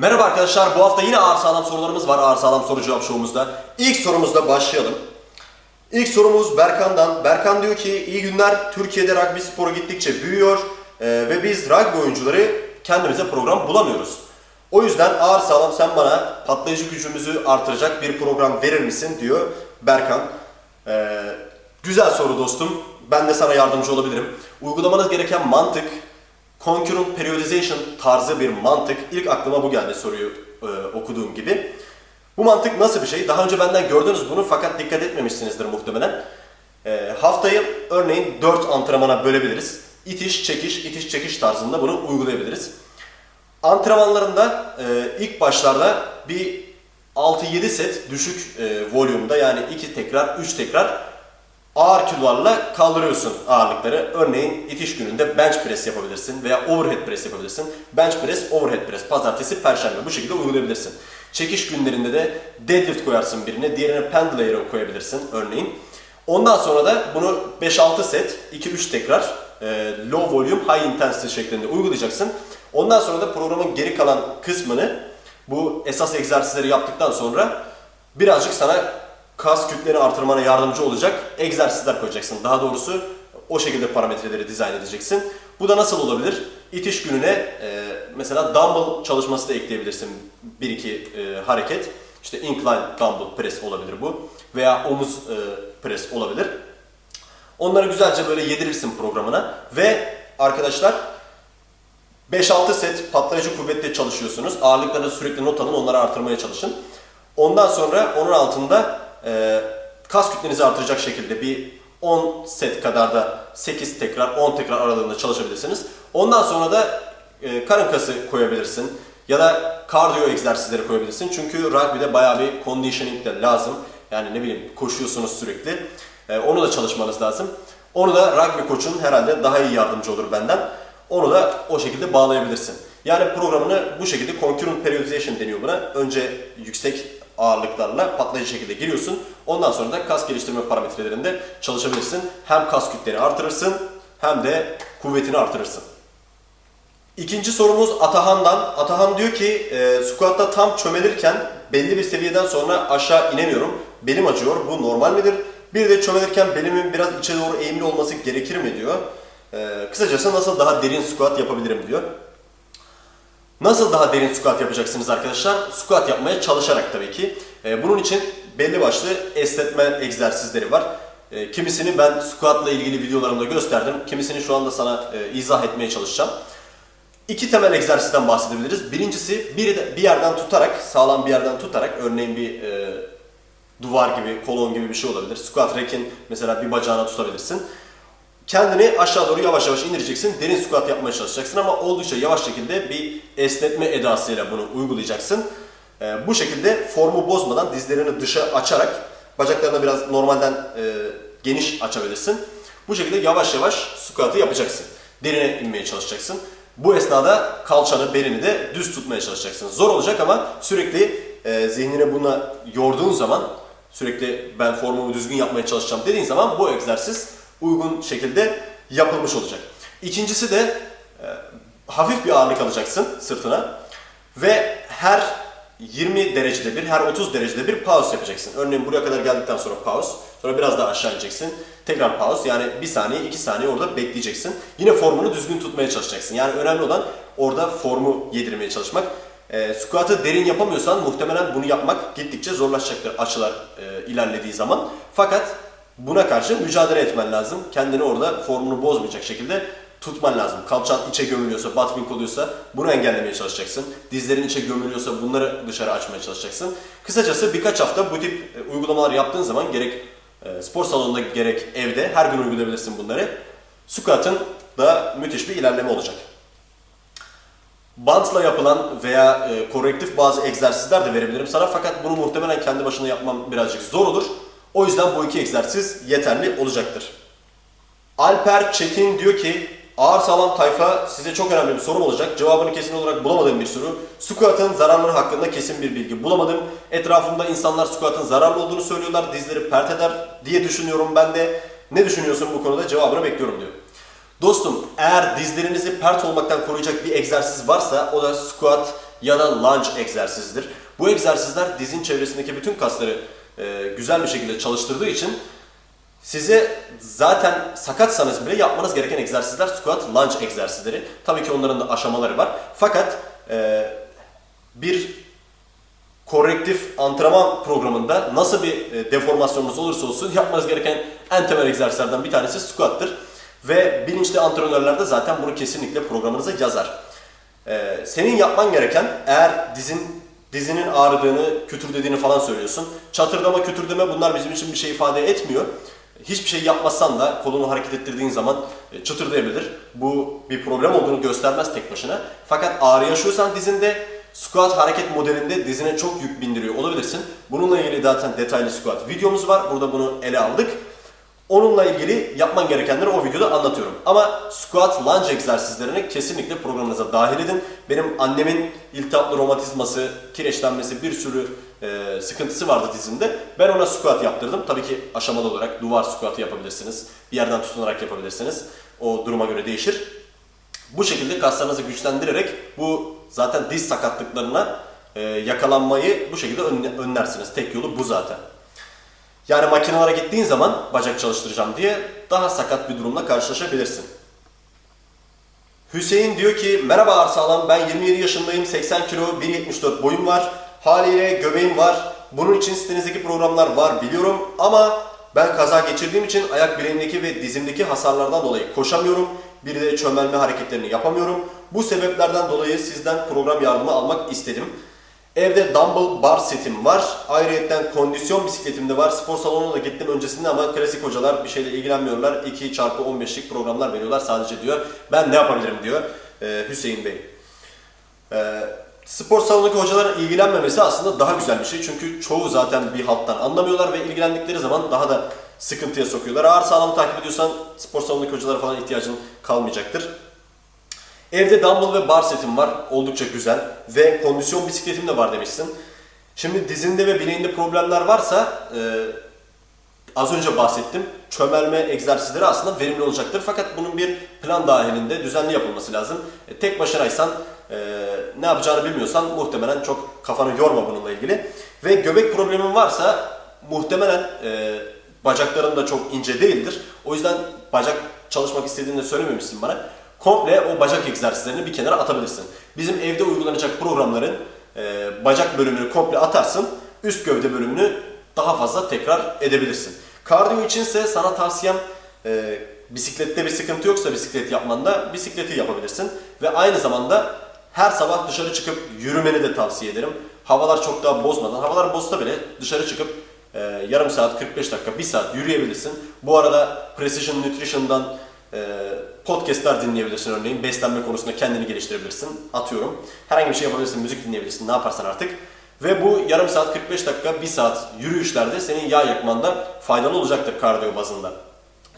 Merhaba arkadaşlar, bu hafta yine ağır sağlam sorularımız var ağır sağlam soru cevap şovumuzda. İlk sorumuzla başlayalım. İlk sorumuz Berkan'dan. Berkan diyor ki, iyi günler, Türkiye'de rugby sporu gittikçe büyüyor e, ve biz rugby oyuncuları kendimize program bulamıyoruz. O yüzden ağır sağlam sen bana patlayıcı gücümüzü artıracak bir program verir misin diyor Berkan. E, güzel soru dostum, ben de sana yardımcı olabilirim. Uygulamanız gereken mantık, Concurrent periodization tarzı bir mantık. İlk aklıma bu geldi soruyu e, okuduğum gibi. Bu mantık nasıl bir şey? Daha önce benden gördünüz bunu fakat dikkat etmemişsinizdir muhtemelen. E, haftayı örneğin 4 antrenmana bölebiliriz. İtiş, çekiş, itiş, çekiş tarzında bunu uygulayabiliriz. Antrenmanlarında e, ilk başlarda bir 6-7 set düşük e, volümde yani 2 tekrar, 3 tekrar ağır kilolarla kaldırıyorsun ağırlıkları. Örneğin itiş gününde bench press yapabilirsin veya overhead press yapabilirsin. Bench press, overhead press, pazartesi, perşembe bu şekilde uygulayabilirsin. Çekiş günlerinde de deadlift koyarsın birine, diğerine pendulator koyabilirsin örneğin. Ondan sonra da bunu 5-6 set, 2-3 tekrar e, low volume, high intensity şeklinde uygulayacaksın. Ondan sonra da programın geri kalan kısmını bu esas egzersizleri yaptıktan sonra birazcık sana kas kütleni artırmana yardımcı olacak egzersizler koyacaksın. Daha doğrusu o şekilde parametreleri dizayn edeceksin. Bu da nasıl olabilir? İtiş gününe e, mesela dumbbell çalışması da ekleyebilirsin. Bir iki e, hareket. İşte incline dumbbell press olabilir bu. Veya omuz e, press olabilir. Onları güzelce böyle yedirirsin programına. Ve arkadaşlar 5-6 set patlayıcı kuvvetle çalışıyorsunuz. Ağırlıklarını sürekli not alın, onları artırmaya çalışın. Ondan sonra onun altında e, kas kütlenizi artıracak şekilde bir 10 set kadar da 8 tekrar 10 tekrar aralığında çalışabilirsiniz. Ondan sonra da e, karın kası koyabilirsin ya da kardiyo egzersizleri koyabilirsin. Çünkü rugby'de bayağı bir conditioning de lazım. Yani ne bileyim koşuyorsunuz sürekli. E, onu da çalışmanız lazım. Onu da rugby koçun herhalde daha iyi yardımcı olur benden. Onu da o şekilde bağlayabilirsin. Yani programını bu şekilde concurrent periodization deniyor buna. Önce yüksek ağırlıklarla patlayıcı şekilde giriyorsun. Ondan sonra da kas geliştirme parametrelerinde çalışabilirsin. Hem kas kütleni artırırsın hem de kuvvetini artırırsın. İkinci sorumuz Atahan'dan. Atahan diyor ki e, squat'ta tam çömelirken belli bir seviyeden sonra aşağı inemiyorum. Belim acıyor. Bu normal midir? Bir de çömelirken belimin biraz içe doğru eğimli olması gerekir mi diyor. E, kısacası nasıl daha derin squat yapabilirim diyor. Nasıl daha derin squat yapacaksınız arkadaşlar? Squat yapmaya çalışarak tabii ki. Ee, bunun için belli başlı esnetme egzersizleri var. Ee, kimisini ben squatla ilgili videolarımda gösterdim. Kimisini şu anda sana e, izah etmeye çalışacağım. İki temel egzersizden bahsedebiliriz. Birincisi biri de bir yerden tutarak, sağlam bir yerden tutarak, örneğin bir e, duvar gibi, kolon gibi bir şey olabilir. Squat rack'in mesela bir bacağına tutabilirsin. Kendini aşağı doğru yavaş yavaş indireceksin. Derin squat yapmaya çalışacaksın ama oldukça yavaş şekilde bir esnetme edasıyla bunu uygulayacaksın. Ee, bu şekilde formu bozmadan dizlerini dışa açarak bacaklarını biraz normalden e, geniş açabilirsin. Bu şekilde yavaş yavaş squat'ı yapacaksın. Derine inmeye çalışacaksın. Bu esnada kalçanı, belini de düz tutmaya çalışacaksın. Zor olacak ama sürekli e, zihnine buna yorduğun zaman sürekli ben formumu düzgün yapmaya çalışacağım dediğin zaman bu egzersiz uygun şekilde yapılmış olacak. İkincisi de e, hafif bir ağırlık alacaksın sırtına ve her 20 derecede bir, her 30 derecede bir pause yapacaksın. Örneğin buraya kadar geldikten sonra pause, sonra biraz daha aşağı ineceksin. Tekrar pause yani 1 saniye, 2 saniye orada bekleyeceksin. Yine formunu düzgün tutmaya çalışacaksın. Yani önemli olan orada formu yedirmeye çalışmak. E, squat'ı derin yapamıyorsan muhtemelen bunu yapmak gittikçe zorlaşacaktır açılar e, ilerlediği zaman. Fakat Buna karşı mücadele etmen lazım. Kendini orada formunu bozmayacak şekilde tutman lazım. Kalçan içe gömülüyorsa, butt wink oluyorsa bunu engellemeye çalışacaksın. Dizlerin içe gömülüyorsa bunları dışarı açmaya çalışacaksın. Kısacası birkaç hafta bu tip e, uygulamalar yaptığın zaman gerek e, spor salonunda gerek evde her gün uygulayabilirsin bunları. Squat'ın da müthiş bir ilerleme olacak. Bantla yapılan veya e, korektif bazı egzersizler de verebilirim sana fakat bunu muhtemelen kendi başına yapmam birazcık zor olur. O yüzden bu iki egzersiz yeterli olacaktır. Alper Çetin diyor ki ağır sağlam tayfa size çok önemli bir sorum olacak. Cevabını kesin olarak bulamadığım bir soru. Squat'ın zararları hakkında kesin bir bilgi bulamadım. Etrafımda insanlar squat'ın zararlı olduğunu söylüyorlar. Dizleri pert eder diye düşünüyorum ben de. Ne düşünüyorsun bu konuda? Cevabını bekliyorum diyor. Dostum eğer dizlerinizi pert olmaktan koruyacak bir egzersiz varsa o da squat ya da lunge egzersizidir. Bu egzersizler dizin çevresindeki bütün kasları e, güzel bir şekilde çalıştırdığı için size zaten sakatsanız bile yapmanız gereken egzersizler squat, lunge egzersizleri. Tabii ki onların da aşamaları var. Fakat e, bir korrektif antrenman programında nasıl bir e, deformasyonunuz olursa olsun yapmanız gereken en temel egzersizlerden bir tanesi squat'tır. Ve bilinçli antrenörler de zaten bunu kesinlikle programınıza yazar. Senin yapman gereken eğer dizin dizinin ağrıdığını, kütürdediğini falan söylüyorsun. Çatırdama, kütürdeme bunlar bizim için bir şey ifade etmiyor. Hiçbir şey yapmazsan da kolunu hareket ettirdiğin zaman e, çıtırdayabilir. Bu bir problem olduğunu göstermez tek başına. Fakat ağrı yaşıyorsan dizinde squat hareket modelinde dizine çok yük bindiriyor olabilirsin. Bununla ilgili zaten detaylı squat videomuz var. Burada bunu ele aldık. Onunla ilgili yapman gerekenleri o videoda anlatıyorum. Ama squat lunge egzersizlerini kesinlikle programınıza dahil edin. Benim annemin iltihaplı romatizması, kireçlenmesi bir sürü e, sıkıntısı vardı dizinde. Ben ona squat yaptırdım. Tabii ki aşamalı olarak duvar squatı yapabilirsiniz. Bir yerden tutunarak yapabilirsiniz. O duruma göre değişir. Bu şekilde kaslarınızı güçlendirerek bu zaten diz sakatlıklarına e, yakalanmayı bu şekilde önle- önlersiniz. Tek yolu bu zaten. Yani makinelere gittiğin zaman bacak çalıştıracağım diye daha sakat bir durumla karşılaşabilirsin. Hüseyin diyor ki merhaba Arsağlam ben 27 yaşındayım 80 kilo 1.74 boyum var haliyle göbeğim var bunun için sitenizdeki programlar var biliyorum ama ben kaza geçirdiğim için ayak bileğimdeki ve dizimdeki hasarlardan dolayı koşamıyorum bir de çömelme hareketlerini yapamıyorum bu sebeplerden dolayı sizden program yardımı almak istedim. Evde dumbbell bar setim var. Ayrıyeten kondisyon bisikletim de var. Spor salonuna da gittim öncesinde ama klasik hocalar bir şeyle ilgilenmiyorlar. 2 çarpı 15'lik programlar veriyorlar sadece diyor. Ben ne yapabilirim diyor e, Hüseyin Bey. E, spor salonundaki hocaların ilgilenmemesi aslında daha güzel bir şey. Çünkü çoğu zaten bir halttan anlamıyorlar ve ilgilendikleri zaman daha da sıkıntıya sokuyorlar. Ağır sağlamı takip ediyorsan spor salonundaki hocalara falan ihtiyacın kalmayacaktır. Evde dumbbell ve bar setim var. Oldukça güzel. Ve kondisyon bisikletim de var demişsin. Şimdi dizinde ve bileğinde problemler varsa e, az önce bahsettim. Çömelme egzersizleri aslında verimli olacaktır. Fakat bunun bir plan dahilinde düzenli yapılması lazım. E, tek başınaysan e, ne yapacağını bilmiyorsan muhtemelen çok kafanı yorma bununla ilgili. Ve göbek problemin varsa muhtemelen e, bacakların da çok ince değildir. O yüzden bacak çalışmak istediğini söylememişsin bana. Komple o bacak egzersizlerini bir kenara atabilirsin. Bizim evde uygulanacak programların e, bacak bölümünü komple atarsın. Üst gövde bölümünü daha fazla tekrar edebilirsin. Kardiyo içinse sana tavsiyem e, bisiklette bir sıkıntı yoksa bisiklet yapmanda bisikleti yapabilirsin. Ve aynı zamanda her sabah dışarı çıkıp yürümeni de tavsiye ederim. Havalar çok daha bozmadan, havalar bozsa bile dışarı çıkıp e, yarım saat, 45 dakika, 1 saat yürüyebilirsin. Bu arada Precision Nutrition'dan e, podcastlar dinleyebilirsin örneğin. Beslenme konusunda kendini geliştirebilirsin. Atıyorum. Herhangi bir şey yapabilirsin, müzik dinleyebilirsin, ne yaparsan artık. Ve bu yarım saat, 45 dakika, 1 saat yürüyüşlerde senin yağ yakmanda faydalı olacaktır kardiyo bazında.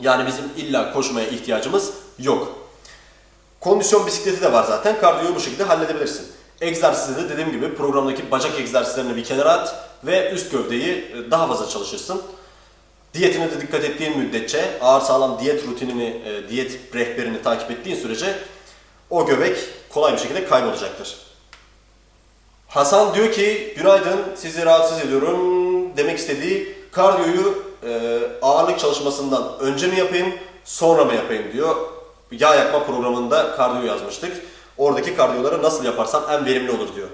Yani bizim illa koşmaya ihtiyacımız yok. Kondisyon bisikleti de var zaten. Kardiyoyu bu şekilde halledebilirsin. Egzersizde de dediğim gibi programdaki bacak egzersizlerini bir kenara at ve üst gövdeyi e, daha fazla çalışırsın. Diyetine de dikkat ettiğin müddetçe, ağır sağlam diyet rutinini, e, diyet rehberini takip ettiğin sürece o göbek kolay bir şekilde kaybolacaktır. Hasan diyor ki, günaydın sizi rahatsız ediyorum demek istediği kardiyoyu e, ağırlık çalışmasından önce mi yapayım, sonra mı yapayım diyor. Yağ yakma programında kardiyo yazmıştık. Oradaki kardiyoları nasıl yaparsam en verimli olur diyor.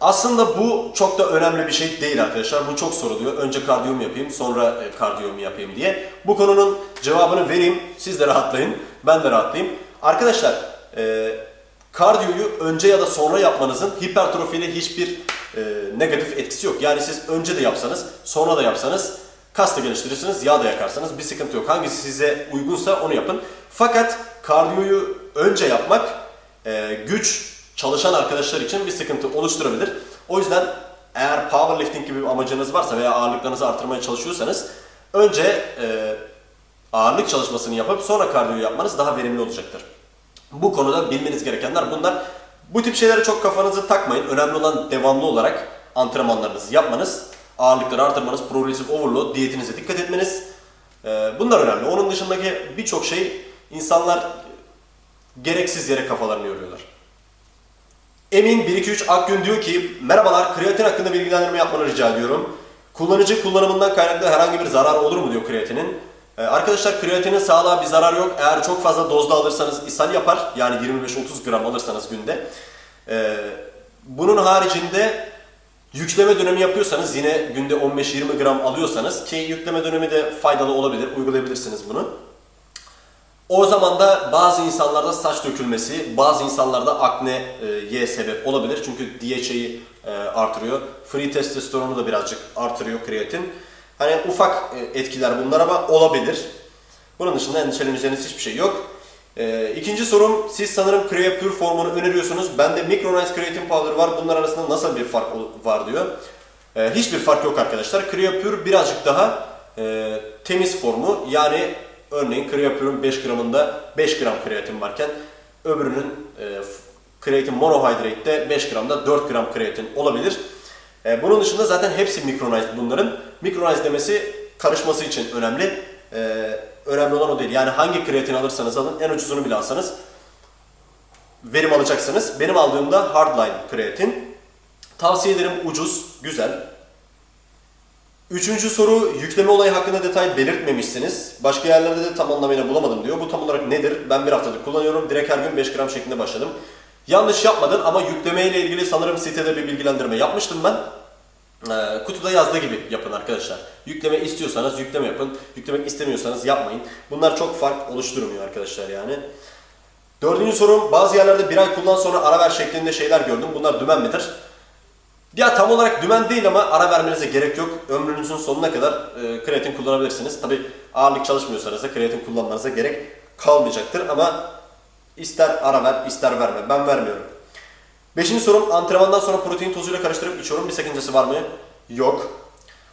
Aslında bu çok da önemli bir şey değil arkadaşlar. Bu çok soruluyor. Önce kardiyo mu yapayım, sonra e, kardiyo mu yapayım diye. Bu konunun cevabını vereyim. Siz de rahatlayın. Ben de rahatlayayım. Arkadaşlar, e, kardiyoyu önce ya da sonra yapmanızın hipertrofiyle hiçbir e, negatif etkisi yok. Yani siz önce de yapsanız, sonra da yapsanız kas da geliştirirsiniz, yağ da yakarsanız bir sıkıntı yok. Hangisi size uygunsa onu yapın. Fakat kardiyoyu önce yapmak güç çalışan arkadaşlar için bir sıkıntı oluşturabilir. O yüzden eğer powerlifting gibi bir amacınız varsa veya ağırlıklarınızı artırmaya çalışıyorsanız önce e, ağırlık çalışmasını yapıp sonra kardiyo yapmanız daha verimli olacaktır. Bu konuda bilmeniz gerekenler bunlar. Bu tip şeylere çok kafanızı takmayın. Önemli olan devamlı olarak antrenmanlarınızı yapmanız, ağırlıkları artırmanız, progressive overload, diyetinize dikkat etmeniz. Ee, Bunlar önemli. Onun dışındaki birçok şey insanlar gereksiz yere kafalarını yoruyorlar. Emin 123 Akgün diyor ki merhabalar kreatin hakkında bilgilendirme yapmanı rica ediyorum. Kullanıcı kullanımından kaynaklı herhangi bir zarar olur mu diyor kreatinin. Ee, arkadaşlar kreatinin sağlığa bir zarar yok. Eğer çok fazla dozda alırsanız ishal yapar. Yani 25-30 gram alırsanız günde. Ee, bunun haricinde yükleme dönemi yapıyorsanız yine günde 15-20 gram alıyorsanız ki yükleme dönemi de faydalı olabilir. Uygulayabilirsiniz bunu. O zaman da bazı insanlarda saç dökülmesi, bazı insanlarda akneye sebep olabilir. Çünkü DHA'yı e, artırıyor. Free testosteronu da birazcık artırıyor kreatin. Hani ufak e, etkiler bunlar ama olabilir. Bunun dışında endişeleneceğiniz hiçbir şey yok. E, İkinci sorum, siz sanırım Creapure formunu öneriyorsunuz. Bende Micronized Creatine Powder var. Bunlar arasında nasıl bir fark var diyor. E, Hiçbir fark yok arkadaşlar. Creapure birazcık daha e, temiz formu. Yani örneğin Creapure'un 5 gramında 5 gram kreatin varken öbürünün e, kreatin monohydrate'de 5 gramda 4 gram kreatin olabilir. E, bunun dışında zaten hepsi micronized bunların. Micronized demesi karışması için önemli. E, önemli olan o değil. Yani hangi kreatin alırsanız alın, en ucuzunu bile alsanız verim alacaksınız. Benim aldığımda Hardline kreatin. Tavsiye ederim ucuz, güzel. Üçüncü soru, yükleme olayı hakkında detay belirtmemişsiniz. Başka yerlerde de tam anlamıyla bulamadım diyor. Bu tam olarak nedir? Ben bir haftadır kullanıyorum. Direkt her gün 5 gram şeklinde başladım. Yanlış yapmadın ama yükleme ile ilgili sanırım sitede bir bilgilendirme yapmıştım ben. Ee, kutuda yazdığı gibi yapın arkadaşlar. Yükleme istiyorsanız yükleme yapın. Yüklemek istemiyorsanız yapmayın. Bunlar çok fark oluşturmuyor arkadaşlar yani. Dördüncü sorum, bazı yerlerde bir ay kullan sonra ara ver şeklinde şeyler gördüm. Bunlar dümen midir? Ya tam olarak dümen değil ama ara vermenize gerek yok. Ömrünüzün sonuna kadar e, kreatin kullanabilirsiniz. Tabi ağırlık çalışmıyorsanız da kreatin kullanmanıza gerek kalmayacaktır ama ister ara ver ister verme. Ben vermiyorum. Beşinci sorum antrenmandan sonra protein tozuyla karıştırıp içiyorum. Bir sakıncası var mı? Yok.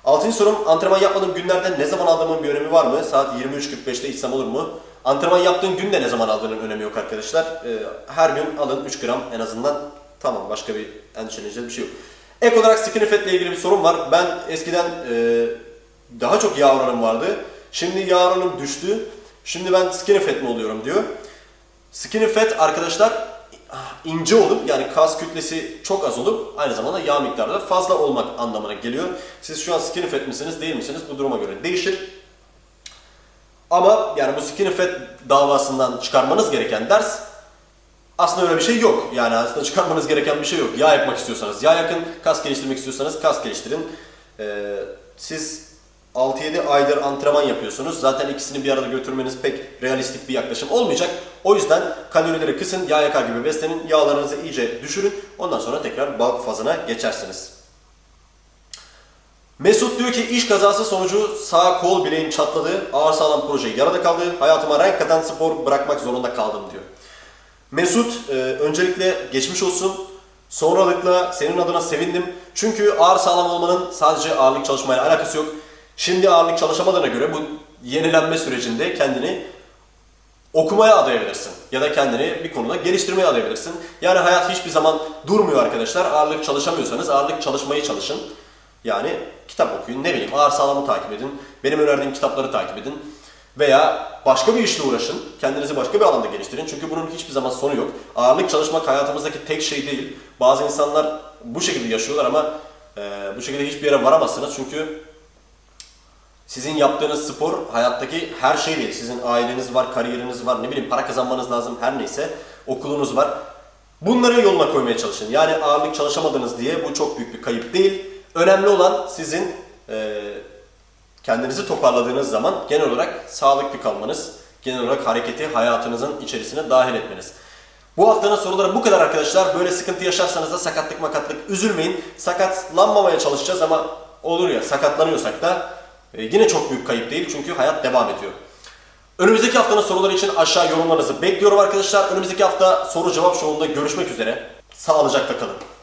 Altıncı sorum antrenman yapmadığım günlerde ne zaman aldığımın bir önemi var mı? Saat 23.45'te içsem olur mu? Antrenman yaptığın günde ne zaman aldığının önemi yok arkadaşlar. Ee, her gün alın 3 gram en azından. Tamam başka bir endişelenecek bir şey yok. Ek olarak skinny fat ile ilgili bir sorun var. Ben eskiden e, daha çok yağ oranım vardı. Şimdi yağ oranım düştü. Şimdi ben skinny fat mi oluyorum diyor. Skinny fat arkadaşlar ince olup yani kas kütlesi çok az olup aynı zamanda yağ miktarı da fazla olmak anlamına geliyor. Siz şu an skinny fat misiniz değil misiniz bu duruma göre değişir. Ama yani bu skinny fat davasından çıkarmanız gereken ders aslında öyle bir şey yok. Yani aslında çıkarmanız gereken bir şey yok. Yağ yakmak istiyorsanız yağ yakın, kas geliştirmek istiyorsanız kas geliştirin. Ee, siz 6-7 aydır antrenman yapıyorsunuz. Zaten ikisini bir arada götürmeniz pek realistik bir yaklaşım olmayacak. O yüzden kalorileri kısın, yağ yakar gibi beslenin, yağlarınızı iyice düşürün. Ondan sonra tekrar bulk fazına geçersiniz. Mesut diyor ki iş kazası sonucu sağ kol bileğim çatladı, ağır sağlam proje yarıda kaldı, hayatıma renk katan spor bırakmak zorunda kaldım diyor. Mesut, e, öncelikle geçmiş olsun. Sonralıkla senin adına sevindim. Çünkü ağır sağlam olmanın sadece ağırlık çalışmayla alakası yok. Şimdi ağırlık çalışamadığına göre bu yenilenme sürecinde kendini okumaya adayabilirsin. Ya da kendini bir konuda geliştirmeye adayabilirsin. Yani hayat hiçbir zaman durmuyor arkadaşlar. Ağırlık çalışamıyorsanız ağırlık çalışmayı çalışın. Yani kitap okuyun, ne bileyim ağır sağlamı takip edin. Benim önerdiğim kitapları takip edin. Veya başka bir işle uğraşın. Kendinizi başka bir alanda geliştirin. Çünkü bunun hiçbir zaman sonu yok. Ağırlık çalışmak hayatımızdaki tek şey değil. Bazı insanlar bu şekilde yaşıyorlar ama e, bu şekilde hiçbir yere varamazsınız. Çünkü sizin yaptığınız spor hayattaki her şey değil. Sizin aileniz var, kariyeriniz var, ne bileyim para kazanmanız lazım her neyse. Okulunuz var. Bunları yoluna koymaya çalışın. Yani ağırlık çalışamadınız diye bu çok büyük bir kayıp değil. Önemli olan sizin e, kendinizi toparladığınız zaman genel olarak sağlıklı kalmanız, genel olarak hareketi hayatınızın içerisine dahil etmeniz. Bu haftanın soruları bu kadar arkadaşlar. Böyle sıkıntı yaşarsanız da sakatlık makatlık üzülmeyin. Sakatlanmamaya çalışacağız ama olur ya sakatlanıyorsak da e, yine çok büyük kayıp değil çünkü hayat devam ediyor. Önümüzdeki haftanın soruları için aşağı yorumlarınızı bekliyorum arkadaşlar. Önümüzdeki hafta soru cevap şovunda görüşmek üzere. Sağlıcakla kalın.